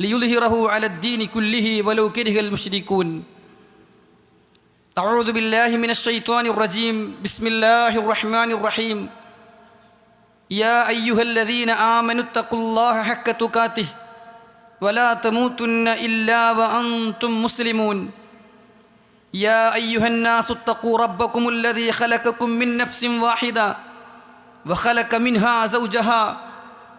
ليظهره على الدين كله ولو كره المشركون. أعوذ بالله من الشيطان الرجيم. بسم الله الرحمن الرحيم. يا أيها الذين آمنوا اتقوا الله حق تقاته ولا تموتن إلا وأنتم مسلمون. يا أيها الناس اتقوا ربكم الذي خلقكم من نفس واحدة وخلق منها زوجها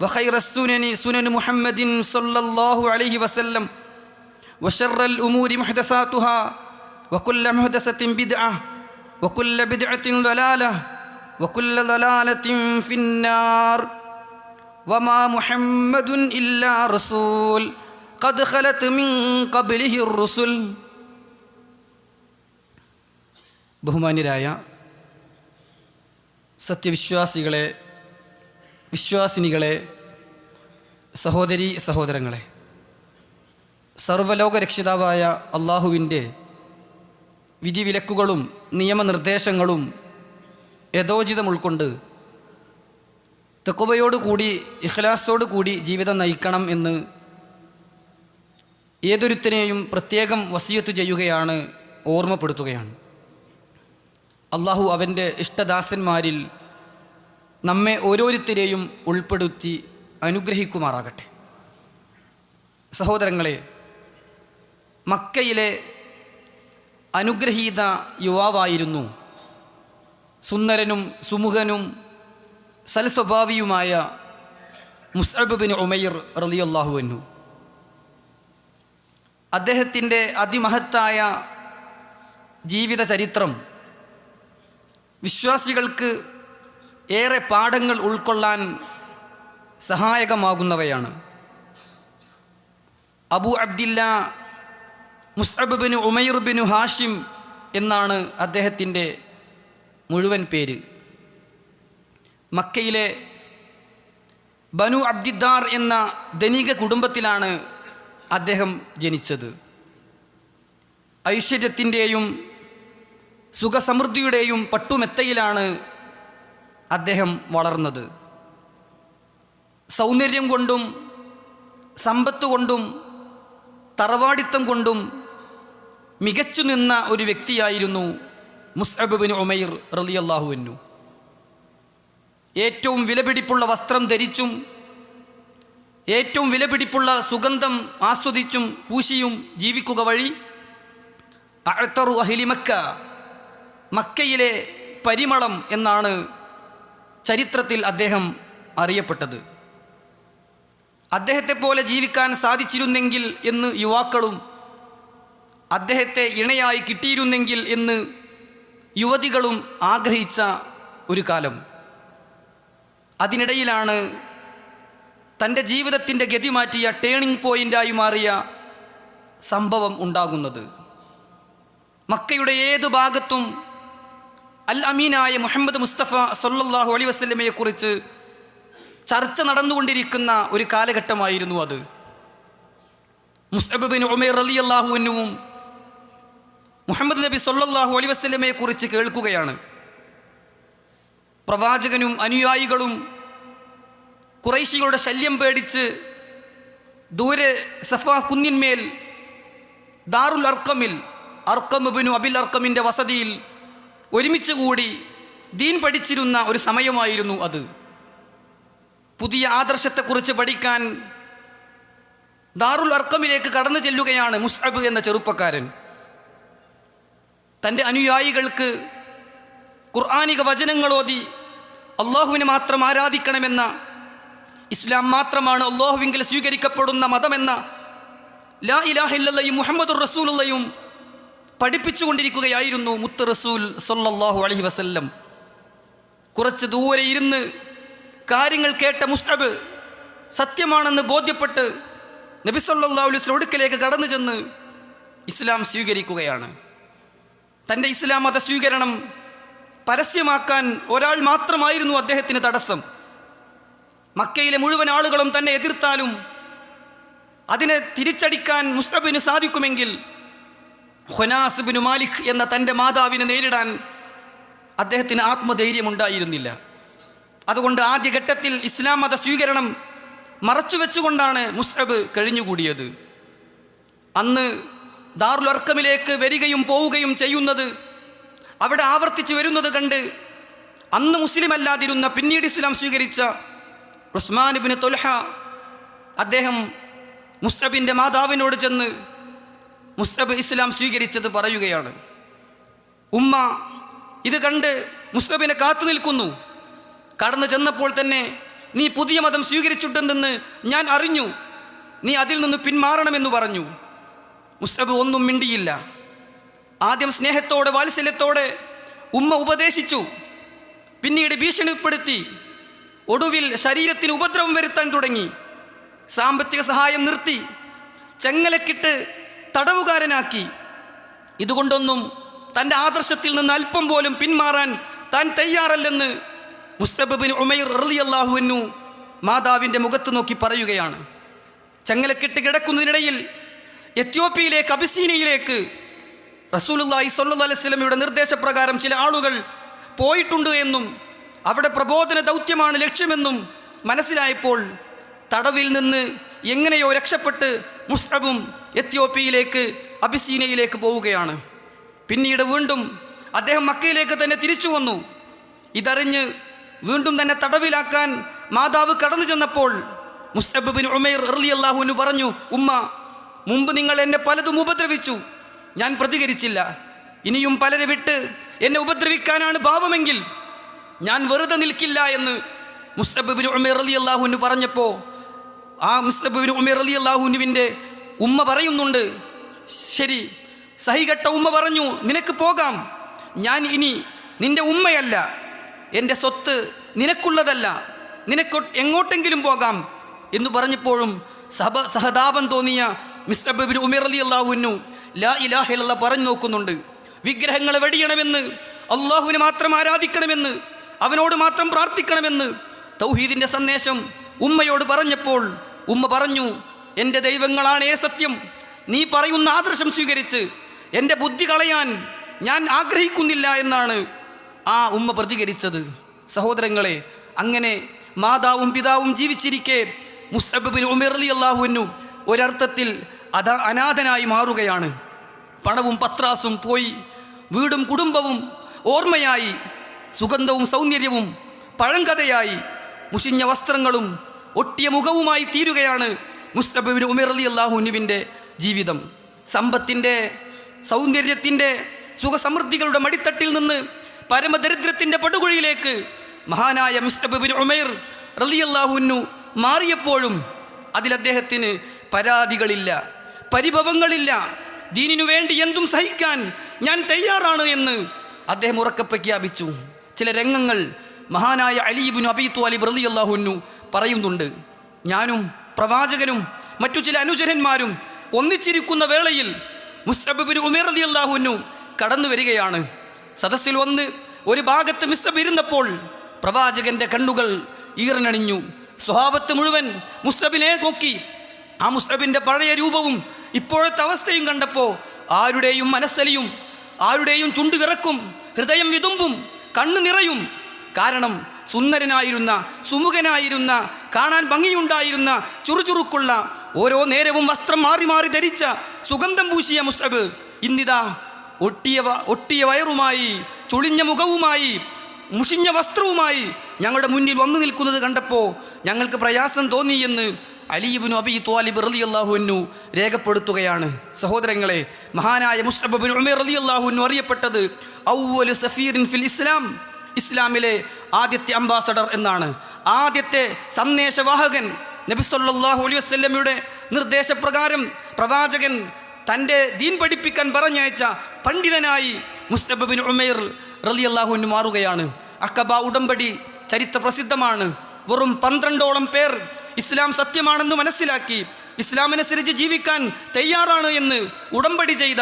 وخير السنن سنن محمد صلى الله عليه وسلم وشر الأمور محدثاتها وكل محدثة بدعة وكل بدعة ضلالة وكل ضلالة في النار وما محمد إلا رسول قد خلت من قبله الرسل ബഹുമാന്യരായ സത്യവിശ്വാസികളെ വിശ്വാസിനികളെ സഹോദരി സഹോദരങ്ങളെ സർവലോക രക്ഷിതാവായ അള്ളാഹുവിന്റെ വിധിവിലക്കുകളും നിയമനിർദ്ദേശങ്ങളും യഥോചിതം ഉൾക്കൊണ്ട് തെക്കുവയോടുകൂടി ഇഖ്ലാസോടു കൂടി ജീവിതം നയിക്കണം എന്ന് ഏതൊരുത്തിനെയും പ്രത്യേകം വസിയത്ത് ചെയ്യുകയാണ് ഓർമ്മപ്പെടുത്തുകയാണ്. അള്ളാഹു അവന്റെ ഇഷ്ടദാസന്മാരിൽ നമ്മെ ഓരോരുത്തരെയും ഉൾപ്പെടുത്തി അനുഗ്രഹിക്കുമാറാകട്ടെ. സഹോദരങ്ങളെ മക്കയിലെ അനുഗ്രഹീത യുവാവായിരുന്നു സുന്ദരനും സുമുഖനും സൽസ്വഭാവിയുമായ മുസ്അബ് ബിൻ ഉമൈർ റളിയല്ലാഹു അൻഹു. അദ്ദേഹത്തിന്റെ അതിമഹത്തായ ജീവിത ചരിത്രം വിശ്വാസികൾക്ക് ഏറെ പാഠങ്ങൾ ഉൾക്കൊള്ളാൻ സഹായകമാകുന്നവയാണ്. അബു അബ്ദില്ല മുസ്അബ് ബിനു ഉമൈർ ബിനു ഹാഷിം എന്നാണ് അദ്ദേഹത്തിന്റെ മുഴുവൻ പേര്. മക്കയിലെ ബനു അബ്ദിദ്ദാർ എന്ന ധനിക കുടുംബത്തിലാണ് അദ്ദേഹം ജനിച്ചത്. ഐശ്വര്യത്തിന്റെയും സുഖസമൃദ്ധിയുടെയും പട്ടുമെത്തയിലാണ് അദ്ദേഹം വളർന്നത്. സൗന്ദര്യം കൊണ്ടും സമ്പത്ത് കൊണ്ടും തറവാടിത്തം കൊണ്ടും മികച്ചു നിന്ന ഒരു വ്യക്തിയായിരുന്നു മുസ്അബ് ഒമൈർ റലിയല്ലാഹുവിനു ഏറ്റവും വിലപിടിപ്പുള്ള വസ്ത്രം ധരിച്ചും ഏറ്റവും വിലപിടിപ്പുള്ള സുഗന്ധം ആസ്വദിച്ചും പൂശിയും ജീവിക്കുക വഴി അഴത്തറു അഹിലിമക്ക മക്കയിലെ പരിമളം എന്നാണ് ചരിത്രത്തിൽ അദ്ദേഹം അറിയപ്പെട്ടത്. അദ്ദേഹത്തെ പോലെ ജീവിക്കാൻ സാധിച്ചിരുന്നെങ്കിൽ എന്ന് യുവാക്കളും അദ്ദേഹത്തെ ഇണയായി കിട്ടിയിരുന്നെങ്കിൽ എന്ന് യുവതികളും ആഗ്രഹിച്ച ഒരു കാലം. അതിനിടയിലാണ് തന്റെ ജീവിതത്തിന്റെ ഗതി മാറ്റിയ ടേണിംഗ് പോയിന്റായി മാറിയ സംഭവം ഉണ്ടാകുന്നത്. മക്കയുടെ ഏതു ഭാഗത്തും അൽ അമീനായ മുഹമ്മദ് മുസ്തഫ സൊല്ലാഹു അലി വസ്ലമയെക്കുറിച്ച് ചർച്ച നടന്നുകൊണ്ടിരിക്കുന്ന ഒരു കാലഘട്ടമായിരുന്നു അത്. മുസ്അബ് ബിൻ ഉമേർ അലി അള്ളാഹുവിനും മുഹമ്മദ് നബി സൊല്ലാഹു അലി വസ്ലമയെക്കുറിച്ച് കേൾക്കുകയാണ്. പ്രവാചകനും അനുയായികളും ഖുറൈശികളുടെ ശല്യം പേടിച്ച് ദൂരെ സഫാ കുന്നിന്മേൽ ദാറുൽ അർക്കമിൽ അർക്കമുബിനു അബിൽ അർക്കമിന്റെ വസതിയിൽ ഒരുമിച്ച് കൂടി ദീൻ പഠിച്ചിരുന്ന ഒരു സമയമായിരുന്നു അത്. പുതിയ ആദർശത്തെക്കുറിച്ച് പഠിക്കാൻ ദാറുൽ അർക്കമിലേക്ക് കടന്നു ചെല്ലുകയാണ് മുസ്അബ് എന്ന ചെറുപ്പക്കാരൻ. തന്റെ അനുയായികൾക്ക് ഖുർആാനിക വചനങ്ങളോതി അള്ളാഹുവിനെ മാത്രം ആരാധിക്കണമെന്ന ഇസ്ലാം മാത്രമാണ് അള്ളാഹുവിങ്കിൽ സ്വീകരിക്കപ്പെടുന്ന മതമെന്ന ലാ ഇലാഹില്ലയും മുഹമ്മദുർ റസൂലുള്ളയും പഠിപ്പിച്ചുകൊണ്ടിരിക്കുകയായിരുന്നു മുത്ത് റസൂൽ സൊല്ലാഹു അലഹി വസല്ലം. കുറച്ച് ദൂരെ ഇരുന്ന് കാര്യങ്ങൾ കേട്ട മുസ്അബ് സത്യമാണെന്ന് ബോധ്യപ്പെട്ട് നബി സല്ലല്ലാഹു അലൈഹി വസല്ലം അടുക്കലേക്ക് കടന്നു ചെന്ന് ഇസ്ലാം സ്വീകരിക്കുകയാണ്. തന്റെ ഇസ്ലാം മത സ്വീകരണം പരസ്യമാക്കാൻ ഒരാൾ മാത്രമായിരുന്നു അദ്ദേഹത്തിന് തടസ്സം. മക്കയിലെ മുഴുവൻ ആളുകളും തന്നെ എതിർത്താലും അതിനെ തിരിച്ചടിക്കാൻ മുസ്തബിന് സാധിക്കുമെങ്കിൽ ഹൊനാസിബിന് മാലിക് എന്ന തന്റെ മാതാവിനെ നേരിടാൻ അദ്ദേഹത്തിന് ആത്മധൈര്യമുണ്ടായിരുന്നില്ല. അതുകൊണ്ട് ആദ്യഘട്ടത്തിൽ ഇസ്ലാം മത സ്വീകരണം മറച്ചുവെച്ചുകൊണ്ടാണ് മുസ്അബ് കഴിഞ്ഞുകൂടിയത്. അന്ന് ദാറുലർക്കമിലേക്ക് വരികയും പോവുകയും ചെയ്യുന്നത് അവിടെ ആവർത്തിച്ച് വരുന്നത് കണ്ട് അന്ന് മുസ്ലിം അല്ലാതിരുന്ന പിന്നീട് ഇസ്ലാം സ്വീകരിച്ച ഉസ്മാൻ ബിൻ തൊൽഹ അദ്ദേഹം മുസ്അബിന്റെ മാതാവിനോട് ചെന്ന് മുസ്അബ് ഇസ്ലാം സ്വീകരിച്ചത് പറയുകയാണ്. ഉമ്മ ഇത് കണ്ട് മുസ്തബിനെ കാത്തു നിൽക്കുന്നു. കടന്നു ചെന്നപ്പോൾ തന്നെ നീ പുതിയ മതം സ്വീകരിച്ചിട്ടുണ്ടെന്ന് ഞാൻ അറിഞ്ഞു. നീ അതിൽ നിന്ന് പിന്മാറണമെന്ന് പറഞ്ഞു. മുസ്തബ് ഒന്നും മിണ്ടിയില്ല. ആദ്യം സ്നേഹത്തോടെ വാത്സല്യത്തോടെ ഉമ്മ ഉപദേശിച്ചു. പിന്നീട് ഭീഷണിപ്പെടുത്തി. ഒടുവിൽ ശരീരത്തിന് ഉപദ്രവം വരുത്താൻ തുടങ്ങി. സാമ്പത്തിക സഹായം നിർത്തി. ചെങ്ങലക്കിട്ട് തടവുകാരനാക്കി. ഇതുകൊണ്ടൊന്നും തന്റെ ആദർശത്തിൽ നിന്ന് അല്പം പോലും പിന്മാറാൻ താൻ തയ്യാറല്ലെന്ന് മുസ്തബിൻ ഉമൈർ റളിയല്ലാഹുവിനു മാതാവിന്റെ മുഖത്ത് നോക്കി പറയുകയാണ്. ചങ്ങലക്കെട്ട് കിടക്കുന്നതിനിടയിൽ എത്യോപ്യയിലേക്ക് അബിസീനയിലേക്ക് റസൂലുല്ലായി സ്വല്ലു അലൈഹി സ്വലമിയുടെ നിർദ്ദേശപ്രകാരം ചില ആളുകൾ പോയിട്ടുണ്ട് എന്നും അവിടെ പ്രബോധന ദൗത്യമാണ് ലക്ഷ്യമെന്നും മനസ്സിലായപ്പോൾ തടവിൽ നിന്ന് എങ്ങനെയോ രക്ഷപ്പെട്ട് മുസ്അബും എത്യോപ്യയിലേക്ക് അബിസീനയിലേക്ക് പോവുകയാണ്. പിന്നീട് വീണ്ടും അദ്ദേഹം മക്കയിലേക്ക് തന്നെ തിരിച്ചു വന്നു. ഇതറിഞ്ഞ് വീണ്ടും തന്നെ തടവിലാക്കാൻ മാതാവ് കടന്നു ചെന്നപ്പോൾ മുസ്ബിൻ ഉമേർ റലി അള്ളാഹുവിന് പറഞ്ഞു ഉമ്മ മുമ്പ് നിങ്ങൾ എന്നെ പലതും ഉപദ്രവിച്ചു. ഞാൻ പ്രതികരിച്ചില്ല. ഇനിയും പലരെ വിട്ട് എന്നെ ഉപദ്രവിക്കാനാണ് ഭാവമെങ്കിൽ ഞാൻ വെറുതെ നിൽക്കില്ല എന്ന് മുസ്തബിബിൻ ഉമേർ അലി അള്ളാഹുവിന് പറഞ്ഞപ്പോൾ ആ മുസ്തബിൻ ഉമേർ അലി അള്ളാഹുനുവിന്റെ ഉമ്മ പറയുന്നുണ്ട് ശരി സഹികെട്ട ഉമ്മ പറഞ്ഞു നിനക്ക് പോകാം ഞാൻ ഇനി നിന്റെ ഉമ്മയല്ല എന്റെ സ്വത്ത് നിനക്കുള്ളതല്ല നിനക്ക് എങ്ങോട്ടെങ്കിലും പോകാം എന്ന് പറഞ്ഞപ്പോഴും സഹ സഹതാപം തോന്നിയ മിസ്ബിൻ ഉമേർ അലി അള്ളാഹുവിനു ലാ ഇലാഹിലുള്ള പറഞ്ഞു നോക്കുന്നുണ്ട്. വിഗ്രഹങ്ങളെ വെടിയണമെന്ന് അള്ളാഹുവിനെ മാത്രം ആരാധിക്കണമെന്ന് അവനോട് മാത്രം പ്രാർത്ഥിക്കണമെന്ന് തൗഹീദിന്റെ സന്ദേശം ഉമ്മയോട് പറഞ്ഞപ്പോൾ ഉമ്മ പറഞ്ഞു എന്റെ ദൈവങ്ങളാണേ സത്യം. നീ പറയുന്ന ആദർശം സ്വീകരിച്ച് എന്റെ ബുദ്ധി കളയാൻ ഞാൻ ആഗ്രഹിക്കുന്നില്ല എന്നാണ് ആ ഉമ്മ പ്രതികരിച്ചത്. സഹോദരങ്ങളെ അങ്ങനെ മാതാവും പിതാവും ജീവിച്ചിരിക്കെ മുസ്തബിൻ ഉമർ അലി അള്ളാഹുവിനു ഒരർത്ഥത്തിൽ അത അനാഥനായി മാറുകയാണ്. പണവും പത്രാസും പോയി വീടും കുടുംബവും ഓർമ്മയായി സുഗന്ധവും സൗന്ദര്യവും പഴങ്കഥയായി മുഷിഞ്ഞ വസ്ത്രങ്ങളും ഒട്ടിയ മുഖവുമായി തീരുകയാണ് മുസ്തബിൻ ഉമർ അലി അള്ളാഹുനുവിന്റെ ജീവിതം. സമ്പത്തിന്റെ സൗന്ദര്യത്തിന്റെ സുഖസമൃദ്ധികളുടെ മടിത്തട്ടിൽ നിന്ന് പരമദരിദ്രത്തിന്റെ പടുകുഴിയിലേക്ക് മഹാനായ മുസ്തബിൻ റലി അള്ളാഹുനു മാറിയപ്പോഴും അതിൽ അദ്ദേഹത്തിന് പരാതികളില്ല പരിഭവങ്ങളില്ല. ദീനിനു വേണ്ടി എന്തും സഹിക്കാൻ ഞാൻ തയ്യാറാണ് എന്ന് അദ്ദേഹം ഉറക്കെ പ്രഖ്യാപിച്ചു ചില രംഗങ്ങൾ മഹാനായ അലീബിനു അബീത്തു അലി റലിയല്ലാഹുന്നു പറയുന്നുണ്ട്. ഞാനും പ്രവാചകനും മറ്റു ചില അനുചരന്മാരും ഒന്നിച്ചിരിക്കുന്ന വേളയിൽ മുസ്തബിൻ ഉമേർ അലി അള്ളാഹുനു കടന്നു വരികയാണ്. സദസ്സിൽ വന്ന് ഒരു ഭാഗത്ത് മിസ്സബ് ഇരുന്നപ്പോൾ പ്രവാചകന്റെ കണ്ണുകൾ ഈറനണിഞ്ഞു. സ്വഭാവത്ത് മുഴുവൻ മുസ്തബിനെ നോക്കി. ആ മുസ്തബിന്റെ പഴയ രൂപവും ഇപ്പോഴത്തെ അവസ്ഥയും കണ്ടപ്പോൾ ആരുടെയും മനസ്സലിയും ആരുടെയും ചുണ്ടുവിറക്കും ഹൃദയം വിതുമ്പും കണ്ണു നിറയും കാരണം സുന്ദരനായിരുന്ന സുമുഖനായിരുന്ന കാണാൻ ഭംഗിയുണ്ടായിരുന്ന ചുറുചുറുക്കുള്ള ഓരോ നേരവും വസ്ത്രം മാറി മാറി ധരിച്ച സുഗന്ധം പൂശിയ മുസബ് ഇന്നിതാ ഒട്ടിയ ഒട്ടിയ വയറുമായി ചുളിഞ്ഞ മുഖവുമായി മുഷിഞ്ഞ വസ്ത്രവുമായി ഞങ്ങളുടെ മുന്നിൽ വന്നു നിൽക്കുന്നത് കണ്ടപ്പോൾ ഞങ്ങൾക്ക് പ്രയാസം തോന്നിയെന്ന് അലീബിനു അബി തോലിബ് റലി അള്ളാഹുവിനു രേഖപ്പെടുത്തുകയാണ്. സഹോദരങ്ങളെ മഹാനായ മുസ്തബിൻ ഉമേർ റലി അള്ളാഹുവിനു അറിയപ്പെട്ടത് ഔവലു സഫീറിൻ ഫിൽ ഇസ്ലാം. ഇസ്ലാമിലെ ആദ്യത്തെ അംബാസഡർ എന്നാണ്. ആദ്യത്തെ സന്ദേശവാഹകൻ നബി സല്ലല്ലാഹു അലൈഹി വസല്ലമയുടെ നിർദ്ദേശപ്രകാരം പ്രവാചകൻ തന്റെ ദീൻ പഠിപ്പിക്കാൻ പറഞ്ഞയച്ച പണ്ഡിതനായി മുസ്തബിൻ ഉമേർ റലി അള്ളാഹുവിന് മാറുകയാണ്. അക്കബ ഉടമ്പടി ചരിത്ര പ്രസിദ്ധമാണ്. വെറും പന്ത്രണ്ടോളം പേർ ഇസ്ലാം സത്യമാണെന്ന് മനസ്സിലാക്കി ഇസ്ലാമനുസരിച്ച് ജീവിക്കാൻ തയ്യാറാണ് എന്ന് ഉടമ്പടി ചെയ്ത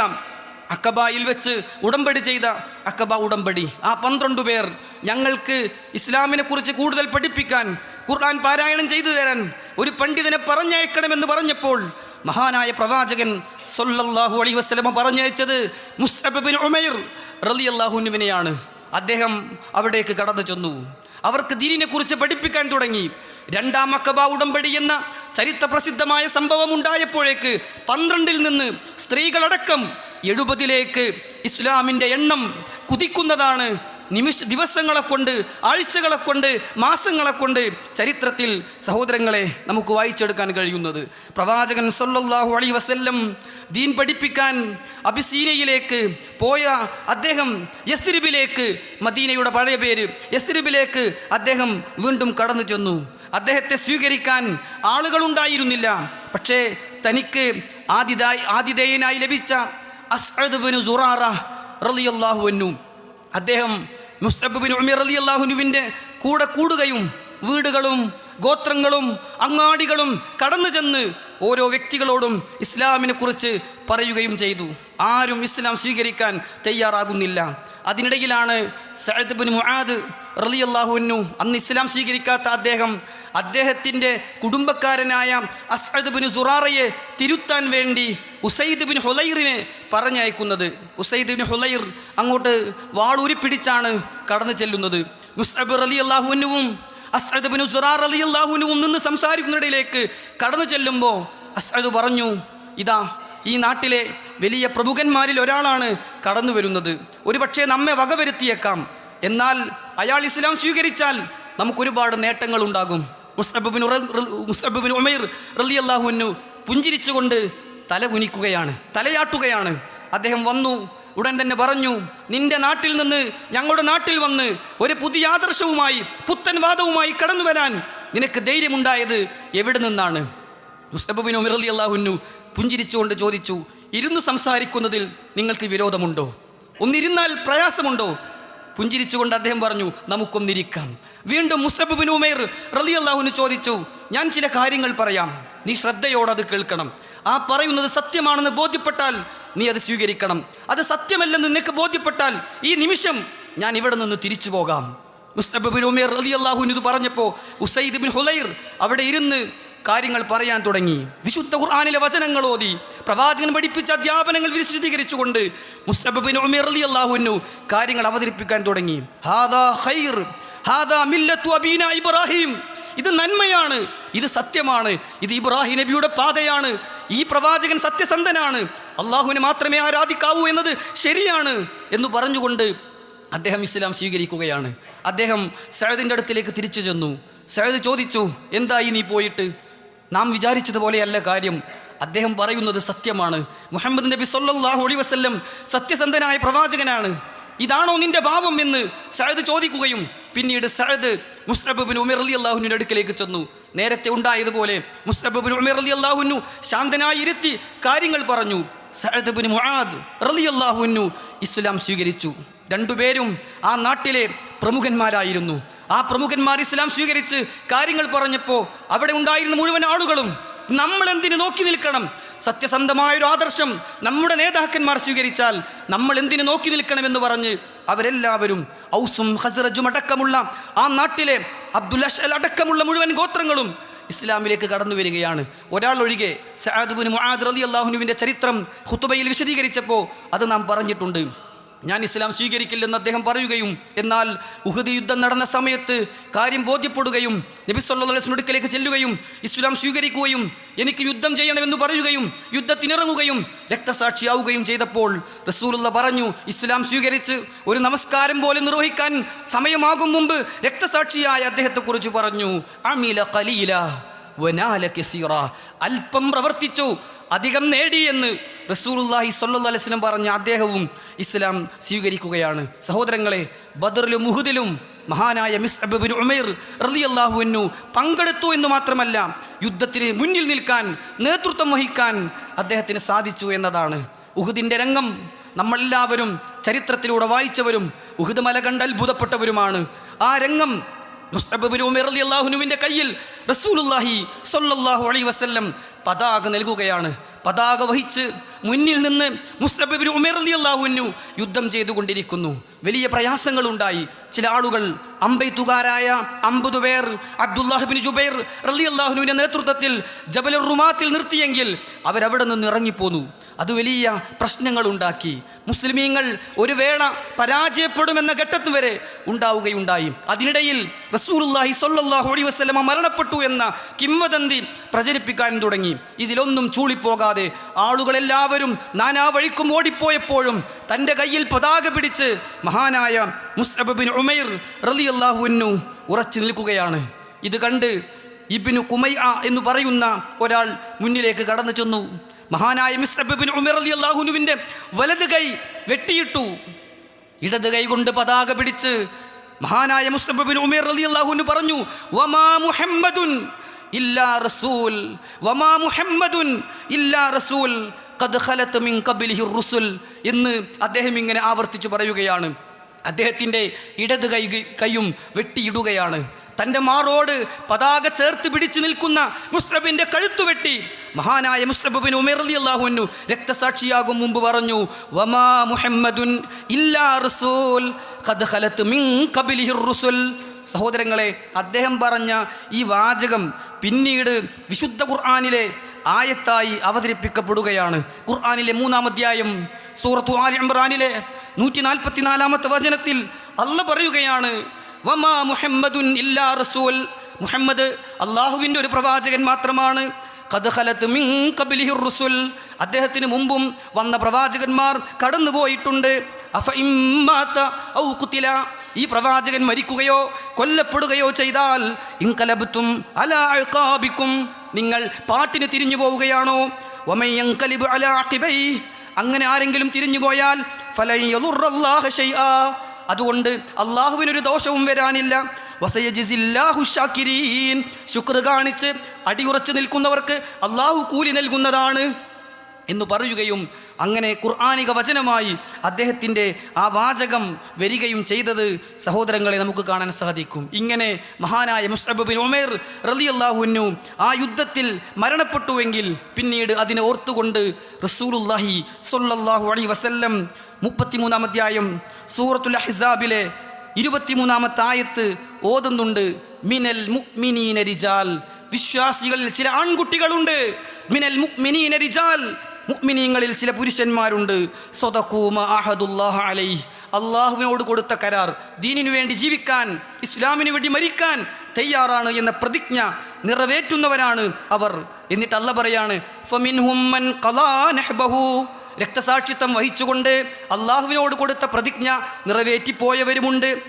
അക്കബയിൽ വെച്ച് ഉടമ്പടി ചെയ്ത അക്കബ ഉടമ്പടി. ആ പന്ത്രണ്ട് പേർ ഞങ്ങൾക്ക് ഇസ്ലാമിനെ കുറിച്ച് കൂടുതൽ പഠിപ്പിക്കാൻ ഖുർആൻ പാരായണം ചെയ്തു തരാൻ ഒരു പണ്ഡിതനെ പറഞ്ഞയക്കണമെന്ന് പറഞ്ഞപ്പോൾ മഹാനായ പ്രവാചകൻ സൊല്ലാഹു അലൈ വസ്ലമ പറഞ്ഞയച്ചത് മുസ്ബിൻ ബിൻ ഉമൈർ അള്ളാഹുനുവിനെയാണ് അദ്ദേഹം അവിടേക്ക് കടന്നു ചെന്നു. അവർക്ക് ദീനിനെ കുറിച്ച് പഠിപ്പിക്കാൻ തുടങ്ങി. രണ്ടാം അക്കബ ഉടമ്പടി എന്ന ചരിത്ര പ്രസിദ്ധമായ സംഭവം ഉണ്ടായപ്പോഴേക്ക് പന്ത്രണ്ടിൽ നിന്ന് സ്ത്രീകളടക്കം എഴുപതിലേക്ക് ഇസ്ലാമിന്റെ എണ്ണം കുതിക്കുന്നതാണ് നിമിഷ ദിവസങ്ങളെ കൊണ്ട് ആഴ്ചകളെ കൊണ്ട് മാസങ്ങളെ കൊണ്ട് ചരിത്രത്തിൽ സഹോദരങ്ങളെ നമുക്ക് വായിച്ചെടുക്കാൻ കഴിയുന്നത്. പ്രവാചകൻ സല്ലല്ലാഹു അലൈഹി വസല്ലം ദീൻ പഠിപ്പിക്കാൻ അബിസീനയിലേക്ക് പോയ അദ്ദേഹം യസ്രിബിലേക്ക് മദീനയുടെ പഴയ പേര് യസ്രിബിലേക്ക് അദ്ദേഹം വീണ്ടും കടന്നു ചെന്നു. അദ്ദേഹത്തെ സ്വീകരിക്കാൻ ആളുകളുണ്ടായിരുന്നില്ല. പക്ഷേ തനിക്ക് ആതിഥായി ആതിഥേയനായി ലഭിച്ച അദ്ദേഹം കൂടെ കൂടുകയും വീടുകളും ഗോത്രങ്ങളും അങ്ങാടികളും കടന്നു ചെന്ന് ഓരോ വ്യക്തികളോടും ഇസ്ലാമിനെ കുറിച്ച് പറയുകയും ചെയ്തു. ആരും ഇസ്ലാം സ്വീകരിക്കാൻ തയ്യാറാകുന്നില്ല. അതിനിടയിലാണ് സഅദ് ബിൻ മുആദ് റലിയല്ലാഹുവിനു അന്ന് ഇസ്ലാം സ്വീകരിക്കാത്ത അദ്ദേഹം അദ്ദേഹത്തിന്റെ കുടുംബക്കാരനായ അസ്അദ് ബിൻ സുറാറയെ തിരുത്താൻ വേണ്ടി ഉസൈദ് ബിൻ ഹുലൈറിനെ പറഞ്ഞയക്കുന്നത്. ഉസൈദ് ബിൻ ഹുലൈർ അങ്ങോട്ട് വാളൂരി പിടിച്ചാണ് കടന്നു ചെല്ലുന്നത്. മുസ്അബ് അലി അള്ളാഹുവിനുവും അസ്അദ് ബിൻ സുറാർ അലി അള്ളാഹുവിനുവും നിന്ന് സംസാരിക്കുന്നതിലേക്ക് കടന്നു ചെല്ലുമ്പോൾ അസ്അദ് പറഞ്ഞു ഇതാ ഈ നാട്ടിലെ വലിയ പ്രമുഖന്മാരിൽ ഒരാളാണ് കടന്നു വരുന്നത്. ഒരുപക്ഷെ നമ്മെ വകവരുത്തിയേക്കാം എന്നാൽ അയാൾ ഇസ്ലാം സ്വീകരിച്ചാൽ നമുക്കൊരുപാട് നേട്ടങ്ങൾ ഉണ്ടാകും മുസ്തബിൻ മുസ്തബിൻ ഉമൈർ റലി അള്ളാഹുവിനു പുഞ്ചിരിച്ചുകൊണ്ട് തല കുനിക്കുകയാണ് തലയാട്ടുകയാണ്. അദ്ദേഹം വന്നു ഉടൻ തന്നെ പറഞ്ഞു നിന്റെ നാട്ടിൽ നിന്ന് ഞങ്ങളുടെ നാട്ടിൽ വന്ന് ഒരു പുതിയ ആദർശവുമായി പുത്തൻ വാദവുമായി കടന്നു വരാൻ നിനക്ക് ധൈര്യമുണ്ടായത് എവിടെ നിന്നാണ്? മുസ്തബുബിൻ ഉമർ അലി അള്ളാഹുനു പുഞ്ചിരിച്ചുകൊണ്ട് ചോദിച്ചു ഇരുന്ന് സംസാരിക്കുന്നതിൽ നിങ്ങൾക്ക് വിരോധമുണ്ടോ? ഒന്നിരുന്നാൽ പ്രയാസമുണ്ടോ? പുഞ്ചിരിച്ചുകൊണ്ട് അദ്ദേഹം പറഞ്ഞു നമുക്കൊന്നിരിക്കാം. വീണ്ടും മുസബിൻ ഉമേർ റലി അള്ളാഹുന് ചോദിച്ചു ഞാൻ ചില കാര്യങ്ങൾ പറയാം. നീ ശ്രദ്ധയോടെ അത് കേൾക്കണം. ആ പറയുന്നത് സത്യമാണെന്ന് ബോധ്യപ്പെട്ടാൽ നീ അത് സ്വീകരിക്കണം. അത് സത്യമല്ലെന്ന് നിനക്ക് ബോധ്യപ്പെട്ടാൽ ഈ നിമിഷം ഞാൻ ഇവിടെ നിന്ന് തിരിച്ചു പോകാം. മുസ്തബിൻ ഉമേർ റലി അള്ളാഹുൻ ഇത് പറഞ്ഞപ്പോൾ ഉസൈദ് ബിൻ ഹുലൈർ അവിടെ ഇരുന്ന് കാര്യങ്ങൾ പറയാൻ തുടങ്ങി. വിശുദ്ധ ഖുർആാനിലെ വചനങ്ങൾ ഓതി. പ്രവാചകൻ പഠിപ്പിച്ച അധ്യാപനങ്ങൾ വിശദീകരിച്ചുകൊണ്ട് മുസ്തബിൻ ഉമേർ അലി അള്ളാഹുനു കാര്യങ്ങൾ അവതരിപ്പിക്കാൻ തുടങ്ങി. ഹാദാ ഖൈർ ഹാദാ മില്ലത്തു അബീന ഇബ്രാഹിം. ഇത് നന്മയാണ് ഇത് സത്യമാണ് ഇത് ഇബ്രാഹിം നബിയുടെ പാതയാണ് ഈ പ്രവാചകൻ സത്യസന്ധനാണ് അള്ളാഹുവിനെ മാത്രമേ ആരാധിക്കാവൂ എന്നത് ശരിയാണ് എന്ന് പറഞ്ഞുകൊണ്ട് അദ്ദേഹം ഇസ്ലാം സ്വീകരിക്കുകയാണ്. അദ്ദേഹം സഹദിന്റെ അടുത്തിലേക്ക് തിരിച്ചു ചെന്നു. സഹദ് ചോദിച്ചു എന്തായി നീ പോയിട്ട്? നാം വിചാരിച്ചതുപോലെയല്ല കാര്യം. അദ്ദേഹം പറയുന്നത് സത്യമാണ്. മുഹമ്മദ് നബി സല്ലാഹു അലൈഹി വസല്ലം സത്യസന്ധനായ പ്രവാചകനാണ്. ഇതാണോ നിന്റെ ഭാവം എന്ന് സഹദ് ചോദിക്കുകയും പിന്നീട് സഹദ് മുസ്തബ് ബിൻ ഉമർ അലി അള്ളാഹുവിന്റെ അടുക്കിലേക്ക് ചെന്നു. നേരത്തെ ഉണ്ടായതുപോലെ മുസ്തബ് ബിൻ ഉമർ അലി അള്ളാഹുനു ശാന്തനായി ഇരുത്തി കാര്യങ്ങൾ പറഞ്ഞു. സഅദ് ബിൻ മുആദ് റലി അള്ളാഹുനു ഇസ്ലാം സ്വീകരിച്ചു. രണ്ടുപേരും ആ നാട്ടിലെ പ്രമുഖന്മാരായിരുന്നു. ആ പ്രമുഖന്മാർ ഇസ്ലാം സ്വീകരിച്ച് കാര്യങ്ങൾ പറഞ്ഞപ്പോൾ അവിടെ ഉണ്ടായിരുന്ന മുഴുവൻ ആളുകളും നമ്മൾ എന്തിന് നോക്കി നിൽക്കണം? സത്യസന്ധമായൊരു ആദർശം നമ്മുടെ നേതാക്കന്മാർ സ്വീകരിച്ചാൽ നമ്മൾ എന്തിനു നോക്കി നിൽക്കണമെന്ന് പറഞ്ഞ് അവരെല്ലാവരും ഔസും ഹസറജും അടക്കമുള്ള ആ നാട്ടിലെ അബ്ദുൽ അഷൽ അടക്കമുള്ള മുഴുവൻ ഗോത്രങ്ങളും ഇസ്ലാമിലേക്ക് കടന്നു വരികയാണ്. ഒരാൾ ഒഴികെ സഅദ് മുആദ് അള്ളാഹുനുവിന്റെ ചരിത്രം ഹുത്തുബയിൽ വിശദീകരിച്ചപ്പോൾ അത് നാം പറഞ്ഞിട്ടുണ്ട്. ഞാൻ ഇസ്ലാം സ്വീകരിക്കില്ലെന്ന് അദ്ദേഹം പറയുകയും എന്നാൽ ഉഹദ് യുദ്ധം നടന്ന സമയത്ത് കാര്യം ബോധ്യപ്പെടുകയും നബി സല്ലല്ലാഹു അടുക്കലേക്ക് ചെല്ലുകയും ഇസ്ലാം സ്വീകരിക്കുകയും എനിക്ക് യുദ്ധം ചെയ്യണമെന്ന് പറയുകയും യുദ്ധത്തിനിറങ്ങുകയും രക്തസാക്ഷിയാവുകയും ചെയ്തപ്പോൾ റസൂലുള്ള പറഞ്ഞു ഇസ്ലാം സ്വീകരിച്ച് ഒരു നമസ്കാരം പോലെ നിർവഹിക്കാൻ സമയമാകും മുമ്പ് രക്തസാക്ഷിയായ അദ്ദേഹത്തെക്കുറിച്ച് പറഞ്ഞു അമീല ഖലീല. അല്പം പ്രവർത്തിച്ചു അധികം നേടി എന്ന് റസൂലുള്ളാഹി സ്വല്ലല്ലാഹി അലൈഹി വസല്ലം പറഞ്ഞ അദ്ദേഹവും ഇസ്ലാം സ്വീകരിക്കുകയാണ്. സഹോദരങ്ങളെ ബദറിലും മുഹുദിലും മഹാനായ മിസ് ബിൻ ഉമൈർ റളിയല്ലാഹു അൻഹു പങ്കെടുത്തു എന്ന് മാത്രമല്ല യുദ്ധത്തിന് മുന്നിൽ നിൽക്കാൻ നേതൃത്വം വഹിക്കാൻ അദ്ദേഹത്തിന് സാധിച്ചു എന്നതാണ്. ഉഹുദിന്റെ രംഗം നമ്മളെല്ലാവരും ചരിത്രത്തിലൂടെ വായിച്ചവരും ഉഹുദ് മല കണ്ട് അത്ഭുതപ്പെട്ടവരുമാണ്. ആ രംഗം മുസ്തബ് ബിൻ ഉമർ റളിയല്ലാഹുവിന്റെ കയ്യിൽ റസൂലുള്ളാഹി സ്വല്ലല്ലാഹു അലൈഹി വസല്ലം പതാക നൽകുകയാണ്. പതാക വഹിച്ച് മുന്നിൽ നിന്ന് മുസ്ലബിബിന് ഉമർ യുദ്ധം ചെയ്തുകൊണ്ടിരിക്കുന്നു. വലിയ പ്രയാസങ്ങളുണ്ടായി. ചില ആളുകൾ അമ്പെയ്ത്തുകാരായ അമ്പത് പേർ അബ്ദുല്ലാഹിബിൻ ജുബൈർ റളിയല്ലാഹുവിന്റെ നേതൃത്വത്തിൽ ജബൽ റുമാത്തിൽ നിർത്തിയെങ്കിൽ അവരവിടെ നിന്ന് ഇറങ്ങിപ്പോന്നു. അത് വലിയ പ്രശ്നങ്ങൾ ഉണ്ടാക്കി മുസ്ലിമീങ്ങൾ ഒരു വേള പരാജയപ്പെടുമെന്ന ഘട്ടത്തിൽ വരെ ഉണ്ടാവുകയുണ്ടായി. അതിനിടയിൽ റസൂലുള്ളാഹി സൊല്ലാഹു അലൈഹി വസ്ലമ മരണപ്പെട്ടു എന്ന കിംവദന്തി പ്രചരിപ്പിക്കാൻ തുടങ്ങി. ഇതിലൊന്നും ചൂളിപ്പോകാതെ ആളുകളെല്ലാവരും നാനാ വഴിക്കും ഓടിപ്പോയപ്പോഴും തന്റെ കയ്യിൽ പതാക പിടിച്ച് മഹാനായ മുസ്അബ് ബിൻ ഉമൈർ റളിയല്ലാഹു അൻഹു ഉറച്ചു നിൽക്കുകയാണ്. ഇത് കണ്ട് ഇബിനു കുമൈ എന്ന് പറയുന്ന ഒരാൾ മുന്നിലേക്ക് കടന്നു ചെന്നു. മഹാനായ മിസ്അബ് ബിൻ ഉമർ റളിയല്ലാഹു അള്ളാഹുനുവിന്റെ വലത് കൈ വെട്ടിയിട്ടു. ഇടത് കൈ കൊണ്ട് പതാക പിടിച്ച് മഹാനായ മുസ്തബിൻ ഉമേർ അലി അള്ളാഹുനു പറഞ്ഞു വമാ മുഹമ്മദുൻ ഇല്ലാ റസൂൽ. വമാ മുഹമ്മദുൻ ഇല്ലാ റസൂൽ. ഖദ് ഖലത്ത് മിൻ ഖബ്ലിഹി റുസുൽ എന്ന് അദ്ദേഹം ഇങ്ങനെ ആവർത്തിച്ചു പറയുകയാണ്. അദ്ദേഹത്തിന്റെ ഇടത് കൈ കൈയും വെട്ടിയിടുകയാണ്. തന്റെ മാറോട് പതാക ചേർത്ത് പിടിച്ചു നിൽക്കുന്ന മുസ്ലബിന്റെ കഴുത്തു വെട്ടി. മഹാനായ മുസ്ലബിൻ ഉമർ അള്ളാഹുനു രക്തസാക്ഷിയാകും മുമ്പ് പറഞ്ഞു വമാ മുഹമ്മദുൻ ഇല്ലാ റസൂൽ. ഖദ് ഖലത്ത് മിൻ ഖബ്ലിഹി റുസുൽ. സഹോദരങ്ങളെ അദ്ദേഹം പറഞ്ഞ ഈ വാചകം പിന്നീട് വിശുദ്ധ ഖുർആാനിലെ ആയത്തായി അവതരിപ്പിക്കപ്പെടുകയാണ്. ഖുർആാനിലെ മൂന്നാം അധ്യായം സൂറത്തു ആലി ഇമ്രാനിലെ നൂറ്റി നാൽപ്പത്തിനാലാമത്തെ വചനത്തിൽ അള്ള പറയുകയാണ് വമാ മുഹമ്മദുൻ ഇല്ലാ റസൂൽ. മുഹമ്മദ് അള്ളാഹുവിന്റെ ഒരു പ്രവാചകൻ മാത്രമാണ്. കഥഹലത്ത് മിൻ റുസുൽ. അദ്ദേഹത്തിന് മുമ്പും വന്ന പ്രവാചകന്മാർ കടന്നുപോയിട്ടുണ്ട്. അഫ ഇമ്മാത്ത ഔ ഖുതില ഈ പ്രവാചകൻ മരിക്കുകയോ കൊല്ലപ്പെടുകയോ ചെയ്താൽ ഇൻകലബത്തും അല അഴ്ക്കാബിക്കും നിങ്ങൾ പാട്ടിന് തിരിഞ്ഞു പോവുകയാണോ? ഒമയ്യങ്കലിബ് അല അഖിബൈ. അങ്ങനെ ആരെങ്കിലും തിരിഞ്ഞു പോയാൽ അതുകൊണ്ട് അള്ളാഹുവിനൊരു ദോഷവും വരാനില്ല. ശുക്ർ കാണിച്ച് അടിയുറച്ച് നിൽക്കുന്നവർക്ക് അള്ളാഹു കൂലി നൽകുന്നതാണ്. എന്ന് പറയുകയും അങ്ങനെ ഖുർആാനിക വചനമായി അദ്ദേഹത്തിന്റെ ആ വാചകം വരികയും ചെയ്തത് സഹോദരങ്ങളെ നമുക്ക് കാണാൻ സാധിക്കും. ഇങ്ങനെ മഹാനായ മുസ്അബ് ബിൻ ഉമേർ റലിയല്ലാഹുവിനു ആ യുദ്ധത്തിൽ മരണപ്പെട്ടുവെങ്കിൽ പിന്നീട് അതിനെ ഓർത്തുകൊണ്ട് റസൂലുല്ലാഹി സൊല്ലാഹു അലി വസല്ലം മുപ്പത്തിമൂന്നാം അധ്യായം സൂറത്തുൽ അഹിസാബിലെ ഇരുപത്തിമൂന്നാമത്തെ ആയത്ത് ഓതുന്നുണ്ട്. മിനൽ മുഅ്മിനീന റിജാൽ. വിശ്വാസികളിൽ ചില ആൺകുട്ടികളുണ്ട്. മിനൽ മുഅ്മിനീന റിജാൽ. മുഅ്മിനീങ്ങളിൽ ചില പുരുഷന്മാരുണ്ട്. സ്വതക്കൂമ അഹദുല്ലാഹ അലൈ അള്ളാഹുവിനോട് കൊടുത്ത കരാർ ദീനിനു വേണ്ടി ജീവിക്കാൻ ഇസ്ലാമിനു വേണ്ടി മരിക്കാൻ തയ്യാറാണ് എന്ന പ്രതിജ്ഞ നിറവേറ്റുന്നവരാണ് അവർ. എന്നിട്ട് അല്ല പറയാണ് രക്തസാക്ഷിത്വം വഹിച്ചുകൊണ്ട് അള്ളാഹുവിനോട് കൊടുത്ത പ്രതിജ്ഞ നിറവേറ്റിപ്പോയവരുമുണ്ട്.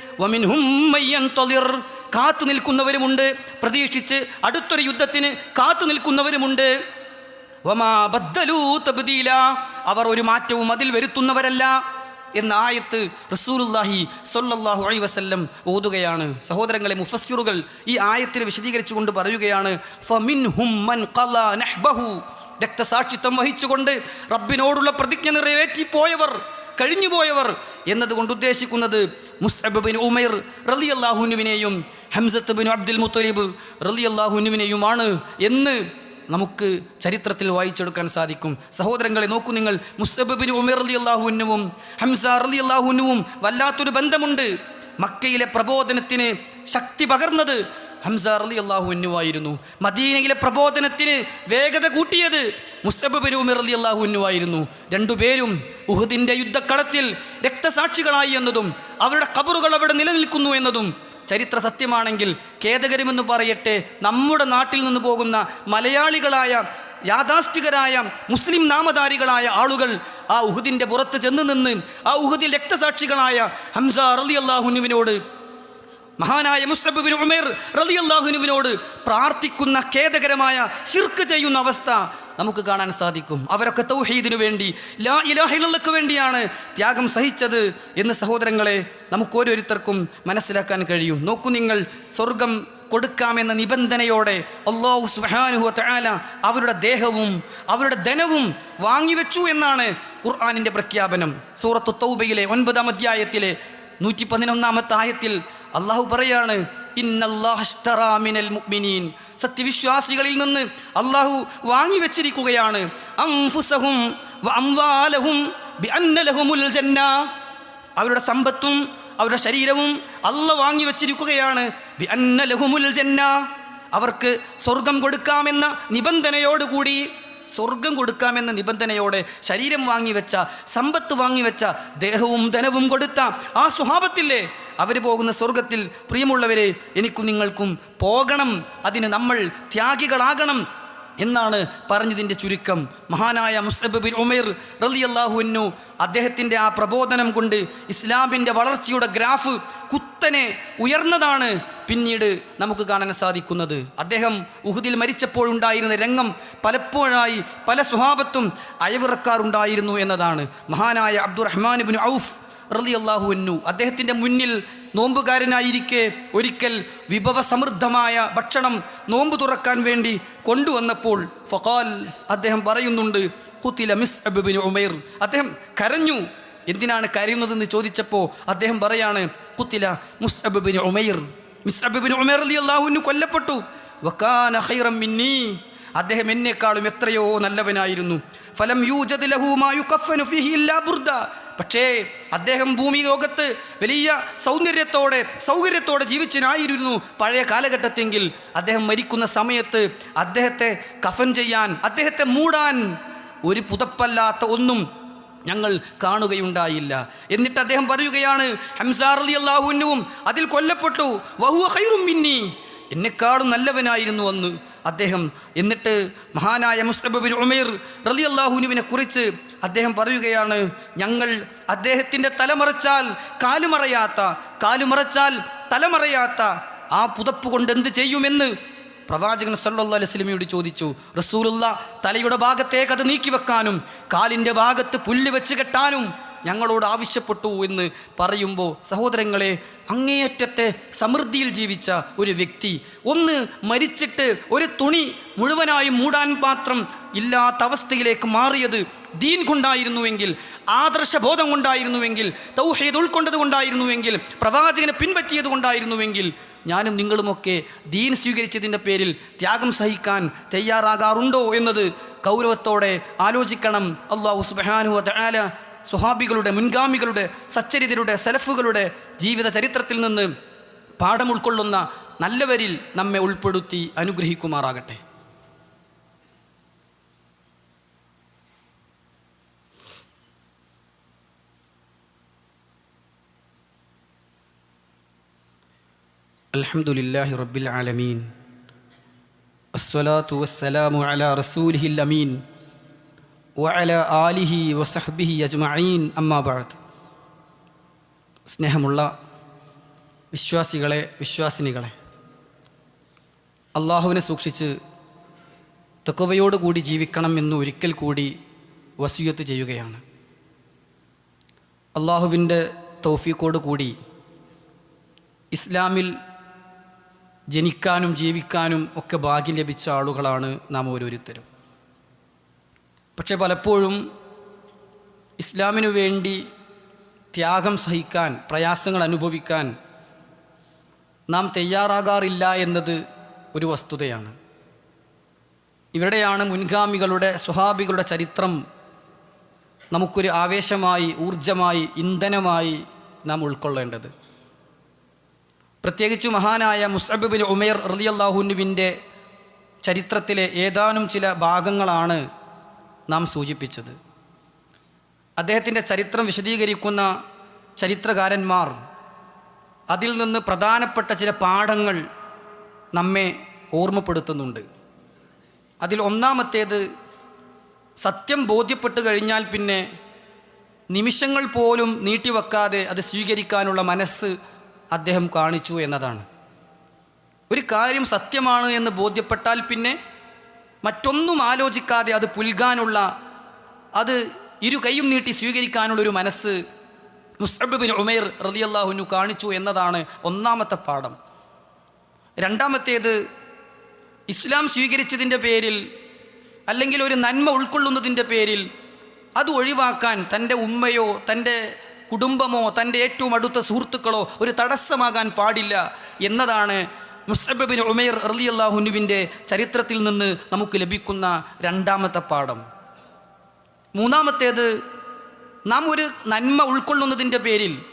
കാത്തു നിൽക്കുന്നവരുമുണ്ട്. പ്രതീക്ഷിച്ച് അടുത്തൊരു യുദ്ധത്തിന് കാത്തു നിൽക്കുന്നവരുമുണ്ട്. അവർ ഒരു മാറ്റവും അതിൽ വരുത്തുന്നവരല്ല എന്ന ആയത്ത് റസൂലുല്ലാഹി സൊല്ലാഹു അലൈ വസ്ല്ലം ഓതുകയാണ്. സഹോദരങ്ങളെ മുഫസ്സിറുകൾ ഈ ആയത്തിനെ വിശദീകരിച്ചുകൊണ്ട് പറയുകയാണ് രക്തസാക്ഷിത്വം വഹിച്ചുകൊണ്ട് റബ്ബിനോടുള്ള പ്രതിജ്ഞ നിറവേറ്റിപ്പോയവർ കഴിഞ്ഞുപോയവർ എന്നതുകൊണ്ട് ഉദ്ദേശിക്കുന്നത് മുസ്അബ് ബിൻ ഉമൈർ റലി അള്ളാഹുനുവിനെയും ഹംസത്ത് ബിൻ അബ്ദുൽ മുത്തലീബ് റലി അള്ളാഹുനുവിനെയുമാണ് എന്ന് നമുക്ക് ചരിത്രത്തിൽ വായിച്ചെടുക്കാൻ സാധിക്കും. സഹോദരങ്ങളെ നോക്കൂ നിങ്ങൾ. മുസ്അബ് ഉമർ അലി അള്ളാഹുനുവും ഹംസ അലി അള്ളാഹുനുവും വല്ലാത്തൊരു ബന്ധമുണ്ട്. മക്കയിലെ പ്രബോധനത്തിന് ശക്തി പകർന്നത് ഹംസ അലി അള്ളാഹു എന്നുവായിരുന്നു മദീനയിലെ പ്രബോധനത്തിന് വേഗത കൂട്ടിയത് മുസബ് ബിൻ ഉമർ അലി അള്ളാഹു എന്നുവായിരുന്നു രണ്ടുപേരും ഉഹുദിന്റെ യുദ്ധക്കളത്തിൽ രക്തസാക്ഷികളായി എന്നതും അവരുടെ കബറുകൾ അവിടെ നിലനിൽക്കുന്നു എന്നതും ചരിത്ര സത്യമാണെങ്കിൽ ഖേദകരമെന്ന് പറയട്ടെ നമ്മുടെ നാട്ടിൽ നിന്ന് പോകുന്ന മലയാളികളായ യാഥാസ്ഥികരായ മുസ്ലിം നാമധാരികളായ ആളുകൾ ആ ഉഹുദിന്റെ പുറത്ത് ചെന്ന് നിന്ന് ആ ഉഹുദിൽ രക്തസാക്ഷികളായ ഹംസ റലി അള്ളാഹുനുവിനോട് മഹാനായ മുസ്ലബിൻ ഉമേർ റലി അള്ളാഹുനുവിനോട് പ്രാർത്ഥിക്കുന്ന ഖേദകരമായ ശിർക്ക് ചെയ്യുന്ന അവസ്ഥ നമുക്ക് കാണാൻ സാധിക്കും. അവരൊക്കെ തൗഹീദിനു വേണ്ടി ലാ ഇലാഹിലുള്ളക്ക് വേണ്ടിയാണ് ത്യാഗം സഹിച്ചത് എന്ന് സഹോദരങ്ങളെ നമുക്ക് ഓരോരുത്തർക്കും മനസ്സിലാക്കാൻ കഴിയും. നോക്കൂ നിങ്ങൾ സ്വർഗം കൊടുക്കാമെന്ന നിബന്ധനയോടെ അള്ളാഹു സുബ്ഹാനഹു തആല അവരുടെ ദേഹവും അവരുടെ ധനവും വാങ്ങിവെച്ചു എന്നാണ് ഖുർആാനിന്റെ പ്രഖ്യാപനം. സൂറത്തു തൗബയിലെ ഒൻപതാം അധ്യായത്തിലെ നൂറ്റി പതിനൊന്നാമത്തെ ആയത്തിൽ അള്ളാഹു പറയാണ് ഇന്നല്ലാഹ്തറാ മിനൽ മുഅ്മിനീൻ. സത്യവിശ്വാസികളിൽ നിന്ന് അള്ളാഹു വാങ്ങിവെച്ചിരിക്കുകയാണ് അംഫുസഹും അംവാലഹും ജന്ന. അവരുടെ സമ്പത്തും അവരുടെ ശരീരവും അല്ല വാങ്ങിവെച്ചിരിക്കുകയാണ് ബിഅന്ന ലഹുമുൽ ജന്ന. അവർക്ക് സ്വർഗം കൊടുക്കാമെന്ന നിബന്ധനയോടുകൂടി സ്വർഗം കൊടുക്കാമെന്ന നിബന്ധനയോടെ ശരീരം വാങ്ങിവെച്ച സമ്പത്ത് വാങ്ങിവെച്ച ദേഹവും ധനവും കൊടുത്ത ആ സ്വഭാവത്തില്ലേ അവർ പോകുന്ന സ്വർഗത്തിൽ പ്രിയമുള്ളവരെ എനിക്കും നിങ്ങൾക്കും പോകണം. അതിന് നമ്മൾ ത്യാഗികളാകണം എന്നാണ് പറഞ്ഞതിന്റെ ചുരുക്കം. മഹാനായ മുസ്തബ് ബിൻ ഉമേർ റളിയല്ലാഹുവിനു അദ്ദേഹത്തിന്റെ ആ പ്രബോധനം കൊണ്ട് ഇസ്ലാമിന്റെ വളർച്ചയുടെ ഗ്രാഫ് കുത്തനെ ഉയർന്നതാണ് പിന്നീട് നമുക്ക് കാണാൻ സാധിക്കുന്നത്. അദ്ദേഹം ഉഹുദിൽ മരിച്ചപ്പോഴുണ്ടായിരുന്ന രംഗം പലപ്പോഴായി പല സ്വഭാവത്തും അയവിറക്കാറുണ്ടായിരുന്നു എന്നതാണ്. മഹാനായ അബ്ദുറഹ്മാൻ ബിൻ ഔഫ് റളിയല്ലാഹുവിനു അദ്ദേഹത്തിന്റെ മുന്നിൽ നോമ്പുകാരനായിരിക്കെ ഒരിക്കൽ വിഭവസമൃദ്ധമായ ഭക്ഷണം നോമ്പ് തുറക്കാൻ വേണ്ടി കൊണ്ടുവന്നപ്പോൾ ഫഖാൽ അദ്ദേഹം പറയുന്നുണ്ട് ഹുത്തില മിസ് അബുബിൻ ഉമൈർ. അദ്ദേഹം കരഞ്ഞു. എന്തിനാണ് കരയുന്നതെന്ന് ചോദിച്ചപ്പോൾ അദ്ദേഹം പറയാണ് കുത്തില മുസ്അബിൻ ഉമൈർ. മിസ്അബിൻ ഉമൈർ അലി അള്ളാഹുവിന് കൊല്ലപ്പെട്ടു. മിന്നി. അദ്ദേഹം എന്നെക്കാളും എത്രയോ നല്ലവനായിരുന്നു. ഫലം യൂജദ് ലഹു മാ യുകഫനു ഫീഹി ഇല്ലാ ബുർദ. പക്ഷേ അദ്ദേഹം ഭൂമി ലോകത്ത് വലിയ സൗന്ദര്യത്തോടെ സൗകര്യത്തോടെ ജീവിച്ചനായിരുന്നു പഴയ കാലഘട്ടത്തെങ്കിൽ അദ്ദേഹം മരിക്കുന്ന സമയത്ത് അദ്ദേഹത്തെ കഫൻ ചെയ്യാൻ അദ്ദേഹത്തെ മൂടാൻ ഒരു പുതപ്പല്ലാത്ത ഒന്നും ഞങ്ങൾ കാണുകയുണ്ടായില്ല. എന്നിട്ട് അദ്ദേഹം പറയുകയാണ് ഹംസാർ അലി അള്ളാഹുവിനും അതിൽ കൊല്ലപ്പെട്ടു. വഹു ഹൈറും മിന്നി. എന്നെക്കാളും നല്ലവനായിരുന്നു അന്ന് അദ്ദേഹം എന്നിട്ട് മഹാനായ മുസ്തബിൻ ഉമേർ റലി അള്ളാഹുനുവിനെ കുറിച്ച് അദ്ദേഹം പറയുകയാണ് ഞങ്ങൾ അദ്ദേഹത്തിന്റെ തലമറച്ചാൽ കാലുമറയാത്ത കാലുമറച്ചാൽ തലമറയാത്ത ആ പുതപ്പ് കൊണ്ട് എന്ത് ചെയ്യുമെന്ന് പ്രവാചകൻ സല്ലാ അലൈഹി വസല്ലമയോട് ചോദിച്ചു. റസൂലുള്ള തലയുടെ ഭാഗത്തേക്ക് അത് നീക്കി വെക്കാനും കാലിന്റെ ഭാഗത്ത് പുല്ല് വെച്ച് കെട്ടാനും ഞങ്ങളോട് ആവശ്യപ്പെട്ടു എന്ന് പറയുമ്പോൾ സഹോദരങ്ങളെ അങ്ങേയറ്റത്തെ സമൃദ്ധിയിൽ ജീവിച്ച ഒരു വ്യക്തി ഒന്ന് മരിച്ചിട്ട് ഒരു തുണി മുഴുവനായി മൂടാൻ മാത്രം ഇല്ലാത്ത അവസ്ഥയിലേക്ക് മാറിയത് ദീൻ കൊണ്ടായിരുന്നുവെങ്കിൽ ആദർശബോധം കൊണ്ടായിരുന്നുവെങ്കിൽ തൗഹീദ് ഉൾക്കൊണ്ടത് കൊണ്ടായിരുന്നുവെങ്കിൽ പ്രവാചകനെ പിൻപറ്റിയത് കൊണ്ടായിരുന്നുവെങ്കിൽ ഞാനും നിങ്ങളുമൊക്കെ ദീൻ സ്വീകരിച്ചതിന്റെ പേരിൽ ത്യാഗം സഹിക്കാൻ തയ്യാറാകാറുണ്ടോ എന്നത് ഗൗരവത്തോടെ ആലോചിക്കണം. അള്ളാഹു സുബാനുവ ആല സുഹാബികളുടെ മുൻഗാമികളുടെ സച്ചരിതരുടെ സെലഫുകളുടെ ജീവിത ചരിത്രത്തിൽ നിന്ന് പാഠം ഉൾക്കൊള്ളുന്ന നല്ലവരിൽ നമ്മെ ഉൾപ്പെടുത്തി അനുഗ്രഹിക്കുമാറാകട്ടെ. അലഹമുല്ലാഹി റബ്ബിൽ ആലമീൻ. അസ്വലാത്തു വസ്സലാമു അല റസൂലിഹിൽ അമീൻ. വഅല ആലിഹി വസഹബിഹി അജ്മഈൻ അമ്മാബാദ് സ്നേഹമുള്ള വിശ്വാസികളെ വിശ്വാസിനികളെ അള്ളാഹുവിനെ സൂക്ഷിച്ച് തെക്കുവയോടുകൂടി ജീവിക്കണം എന്ന് ഒരിക്കൽ കൂടി വസീയത്ത് ചെയ്യുകയാണ്. അള്ളാഹുവിന്റെ കൂടി ഇസ്ലാമിൽ ജനിക്കാനും ജീവിക്കാനും ഒക്കെ ഭാഗ്യം ലഭിച്ച ആളുകളാണ് നാം ഓരോരുത്തരും. പക്ഷെ പലപ്പോഴും ഇസ്ലാമിനു വേണ്ടി ത്യാഗം സഹിക്കാൻ പ്രയാസങ്ങൾ അനുഭവിക്കാൻ നാം തയ്യാറാകാറില്ല എന്നത് ഒരു വസ്തുതയാണ്. ഇവിടെയാണ് മുൻഗാമികളുടെ സ്വഹാബികളുടെ ചരിത്രം നമുക്കൊരു ആവേശമായി ഊർജമായി ഇന്ധനമായി നാം ഉൾക്കൊള്ളേണ്ടത്. പ്രത്യേകിച്ച് മഹാനായ മുസബിബിൻ ഉമേർ റലിയല്ലാഹുനുവിന്റെ ചരിത്രത്തിലെ ഏതാനും ചില ഭാഗങ്ങളാണ് നാം സൂചിപ്പിച്ചത്. അദ്ദേഹത്തിന്റെ ചരിത്രം വിശദീകരിക്കുന്ന ചരിത്രകാരന്മാർ അതിൽ നിന്ന് പ്രധാനപ്പെട്ട ചില പാഠങ്ങൾ നമ്മെ ഓർമ്മപ്പെടുത്തുന്നുണ്ട്. അതിൽ ഒന്നാമത്തേത് സത്യം ബോധ്യപ്പെട്ട് കഴിഞ്ഞാൽ പിന്നെ നിമിഷങ്ങൾ പോലും നീട്ടിവെക്കാതെ അത് സ്വീകരിക്കാനുള്ള മനസ്സ് അദ്ദേഹം കാണിച്ചു എന്നതാണ്. ഒരു കാര്യം സത്യമാണ് എന്ന് ബോധ്യപ്പെട്ടാൽ പിന്നെ മറ്റൊന്നും ആലോചിക്കാതെ അത് പുൽകാനുള്ള അത് ഇരു കൈയും നീട്ടി സ്വീകരിക്കാനുള്ളൊരു മനസ്സ് മുസ്അബ് ബിൻ ഉമൈർ റളിയല്ലാഹുനു കാണിച്ചു എന്നതാണ് ഒന്നാമത്തെ പാഠം. രണ്ടാമത്തേത് ഇസ്ലാം സ്വീകരിച്ചതിന്റെ പേരിൽ അല്ലെങ്കിൽ ഒരു നന്മ ഉൾക്കൊള്ളുന്നതിന്റെ പേരിൽ അത് ഒഴിവാക്കാൻ തന്റെ ഉമ്മയോ തന്റെ കുടുംബമോ തന്റെ ഏറ്റവും അടുത്ത സുഹൃത്തുക്കളോ ഒരു തടസ്സമാകാൻ പാടില്ല എന്നതാണ് മുസ്അബ് ഉമേർ ഉമൈർ അള്ളാഹുനുവിന്റെ ചരിത്രത്തിൽ നിന്ന് നമുക്ക് ലഭിക്കുന്ന രണ്ടാമത്തെ പാഠം. മൂന്നാമത്തേത് നാം ഒരു നന്മ ഉൾക്കൊള്ളുന്നതിന്റെ പേരിൽ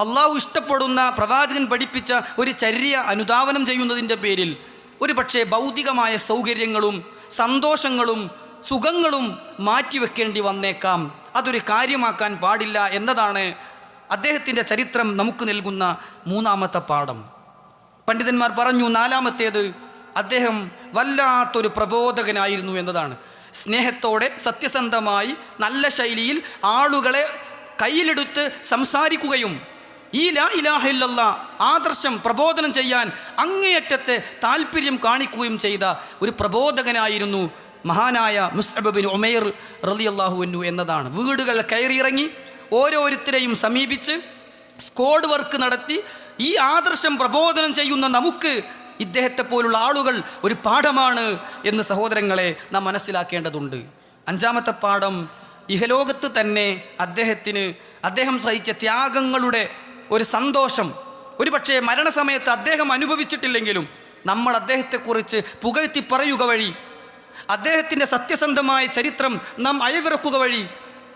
അള്ളാഹു ഇഷ്ടപ്പെടുന്ന പ്രവാചകൻ പഠിപ്പിച്ച ഒരു ചര്യ അനുധാവനം ചെയ്യുന്നതിന്റെ പേരിൽ ഒരു പക്ഷേ ഭൗതികമായ സൗകര്യങ്ങളും സന്തോഷങ്ങളും സുഖങ്ങളും മാറ്റിവെക്കേണ്ടി വന്നേക്കാം. അതൊരു കാര്യമാക്കാൻ പാടില്ല എന്നതാണ് അദ്ദേഹത്തിന്റെ ചരിത്രം നമുക്ക് നൽകുന്ന മൂന്നാമത്തെ പാഠം. പണ്ഡിതന്മാർ പറഞ്ഞു നാലാമത്തേത് അദ്ദേഹം വല്ലാത്തൊരു പ്രബോധകനായിരുന്നു എന്നതാണ്. സ്നേഹത്തോടെ സത്യസന്ധമായി നല്ല ശൈലിയിൽ ആളുകളെ കയ്യിലെടുത്ത് സംസാരിക്കുകയും ഈ ലാ ഇലാഹില്ല ആദർശം പ്രബോധനം ചെയ്യാൻ അങ്ങേയറ്റത്തെ താല്പര്യം കാണിക്കുകയും ചെയ്ത ഒരു പ്രബോധകനായിരുന്നു മഹാനായ മുസ്അബ് ബിൻ ഉമൈർ റളിയല്ലാഹു എന്നതാണ്. വീടുകൾ കയറിയിറങ്ങി ഓരോരുത്തരെയും സമീപിച്ച് സ്കോഡ് വർക്ക് നടത്തി ഈ ആദർശം പ്രബോധനം ചെയ്യുന്ന നമുക്ക് ഇദ്ദേഹത്തെ പോലുള്ള ആളുകൾ ഒരു പാഠമാണ് എന്ന് സഹോദരങ്ങളെ നാം മനസ്സിലാക്കേണ്ടതുണ്ട്. അഞ്ചാമത്തെ പാഠം ഇഹലോകത്ത് തന്നെ അദ്ദേഹത്തിന് അദ്ദേഹം സഹിച്ച ത്യാഗങ്ങളുടെ ഒരു സന്തോഷം. ഒരുപക്ഷെ മരണസമയത്ത് അദ്ദേഹം അനുഭവിച്ചിട്ടില്ലെങ്കിലും നമ്മൾ അദ്ദേഹത്തെക്കുറിച്ച് പുകഴ്ത്തി പറയുക വഴി അദ്ദേഹത്തിന്റെ സത്യസന്ധമായ ചരിത്രം നാം അയവിറക്കുക വഴി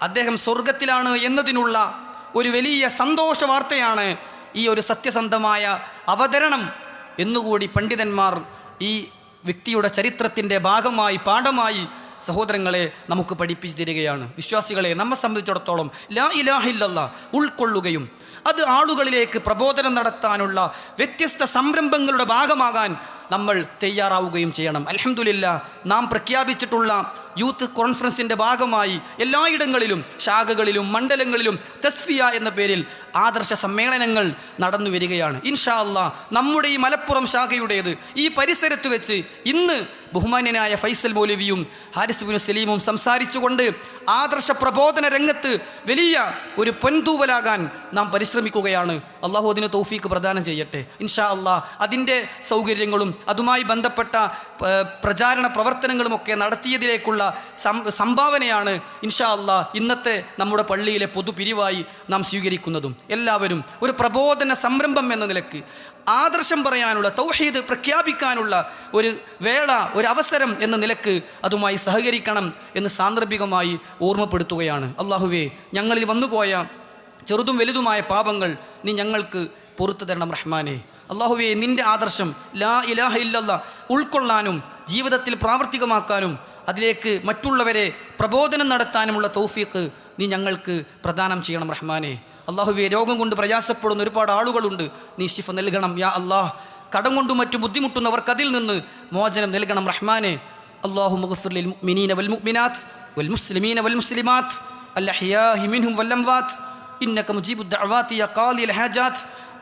അദ്ദേഹം സ്വർഗത്തിലാണ് എന്നതിനുള്ള ഒരു വലിയ സന്തോഷ വാർത്തയാണ് ഈ ഒരു സത്യസന്ധമായ അവതരണം എന്നുകൂടി പണ്ഡിതന്മാർ ഈ വ്യക്തിയുടെ ചരിത്രത്തിന്റെ ഭാഗമായി പാഠമായി സഹോദരങ്ങളെ നമുക്ക് പഠിപ്പിച്ചു തരികയാണ്. വിശ്വാസികളെ നമ്മെ സംബന്ധിച്ചിടത്തോളം ലാ ഇലാഹില്ലല്ല ഉൾക്കൊള്ളുകയും അത് ആളുകളിലേക്ക് പ്രബോധനം നടത്താനുള്ള വ്യത്യസ്ത സംരംഭങ്ങളുടെ ഭാഗമാകാൻ നമ്മൾ തയ്യാറാവുകയും ചെയ്യണം. അലഹമുല്ല നാം പ്രഖ്യാപിച്ചിട്ടുള്ള യൂത്ത് കോൺഫറൻസിന്റെ ഭാഗമായി എല്ലായിടങ്ങളിലും ശാഖകളിലും മണ്ഡലങ്ങളിലും തസ്ഫിയ എന്ന പേരിൽ ആദർശ സമ്മേളനങ്ങൾ നടന്നു വരികയാണ്. ഇൻഷാ അല്ല നമ്മുടെ ഈ മലപ്പുറം ശാഖയുടേത് ഈ പരിസരത്ത് വെച്ച് ഇന്ന് ബഹുമാന്യനായ ഫൈസൽ മൗലവിയും ഹാരിസ് ബിനു സലീമും സംസാരിച്ചുകൊണ്ട് ആദർശ പ്രബോധന രംഗത്ത് വലിയ ഒരു പൊൻതൂവലാകാൻ നാം പരിശ്രമിക്കുകയാണ്. അള്ളാഹു അതിന് തൗഫീക്ക് പ്രദാനം ചെയ്യട്ടെ. ഇൻഷാ അള്ളാ അതിന്റെ സൗകര്യങ്ങളും അതുമായി ബന്ധപ്പെട്ട പ്രചാരണ പ്രവർത്തനങ്ങളുമൊക്കെ നടത്തിയതിലേക്കുള്ള സംഭാവനയാണ് ഇൻഷാ അള്ളാ ഇന്നത്തെ നമ്മുടെ പള്ളിയിലെ പൊതുപിരിവായി നാം സ്വീകരിക്കുന്നതും. എല്ലാവരും ഒരു പ്രബോധന സംരംഭം എന്ന നിലയ്ക്ക് ആദർശം പറയാനുള്ള തൗഹീദ് പ്രഖ്യാപിക്കാനുള്ള ഒരു വേള ഒരു അവസരം എന്ന നിലയ്ക്ക് അതുമായി സഹകരിക്കണം എന്ന് സാന്ദർഭികമായി ഓർമ്മപ്പെടുത്തുകയാണ്. അള്ളാഹുവേ ഞങ്ങളിൽ വന്നുപോയ ചെറുതും വലുതുമായ പാപങ്ങൾ നീ ഞങ്ങൾക്ക് പുറത്തു തരണം റഹ്മാനെ. അള്ളാഹുവേ നിന്റെ ആദർശം ലാ ഇലാഹ ഇല്ലല്ല ഉൾക്കൊള്ളാനും ജീവിതത്തിൽ പ്രാവർത്തികമാക്കാനും അതിലേക്ക് മറ്റുള്ളവരെ പ്രബോധനം നടത്താനുമുള്ള തൗഫീക്ക് നീ ഞങ്ങൾക്ക് പ്രദാനം ചെയ്യണം റഹ്മാനെ അള്ളാഹുവെ രോഗം കൊണ്ട് പ്രയാസപ്പെടുന്ന ഒരുപാട് ആളുകളുണ്ട് നീ ശിഫ നൽകണം യാ അള്ളാഹ് കടം കൊണ്ടും മറ്റു ബുദ്ധിമുട്ടുന്നവർക്ക് അതിൽ നിന്ന് മോചനം നൽകണം റഹ്മാനെ അള്ളാഹു മുഗഫിർ മുഅ്മിനീന വൽ മുഅ്മിനാത്ത് വൽ മുസ്ലിമീന വൽ മുസ്ലിമാത്ത് الأحياء منهم والأموات إنك مجيب الدعوات يا قاضي الحاجات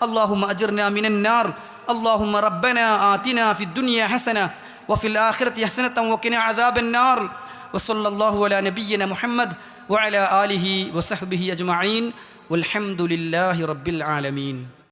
اللهم أجرنا من النار اللهم ربنا آتنا في الدنيا حسنة وفي الآخرة حسنة وقنا عذاب النار. وصلى الله على نبينا محمد وعلى آله وصحبه أجمعين. والحمد لله رب العالمين.